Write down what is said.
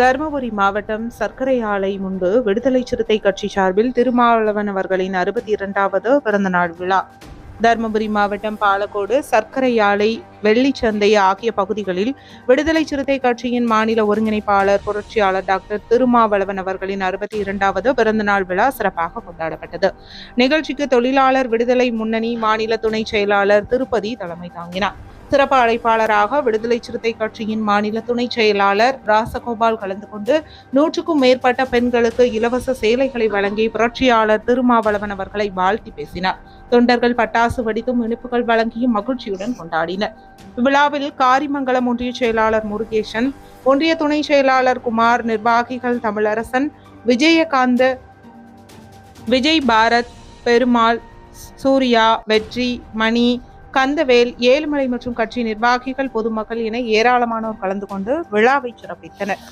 தருமபுரி மாவட்டம் சர்க்கரை ஆலை முன்பு விடுதலை சிறுத்தை கட்சி சார்பில் திருமாவளவன் அவர்களின் அறுபத்தி இரண்டாவது பிறந்தநாள் விழா. தருமபுரி மாவட்டம் பாலக்கோடு சர்க்கரை ஆலை வெள்ளிச்சந்தை ஆகிய பகுதிகளில் விடுதலை சிறுத்தை கட்சியின் மாநில ஒருங்கிணைப்பாளர் புரட்சியாளர் டாக்டர் திருமாவளவன் அவர்களின் அறுபத்தி இரண்டாவது பிறந்தநாள் விழா சிறப்பாக கொண்டாடப்பட்டது. நிகழ்ச்சிக்கு தொழிலாளர் விடுதலை முன்னணி மாநில துணை செயலாளர் திருப்பதி தலைமை தாங்கினார். சிறப்பு அழைப்பாளராக விடுதலை சிறுத்தை கட்சியின் மாநில துணை செயலாளர் ராசகோபால் கலந்து கொண்டு நூற்றுக்கும் மேற்பட்ட பெண்களுக்கு இலவச சேலைகளை வழங்கி புரட்சியாளர் திருமாவளவன் அவர்களை வாழ்த்தி பேசினார். தொண்டர்கள் பட்டாசு வெடித்தும் இனிப்புகள் வழங்கியும் மகிழ்ச்சியுடன் கொண்டாடினர். இவ்விழாவில் காரிமங்கலம் ஒன்றிய செயலாளர் முருகேசன் ஒன்றிய துணை செயலாளர் குமார் நிர்வாகிகள் தமிழரசன் விஜயகாந்த விஜய் பாரத் பெருமாள் சூர்யா வெற்றி மணி கந்தவேல் ஏழுமலை மற்றும் கட்சி நிர்வாகிகள் பொதுமக்கள் என ஏராளமானோர் கலந்து கொண்டு விழாவை சிறப்பித்தனர்.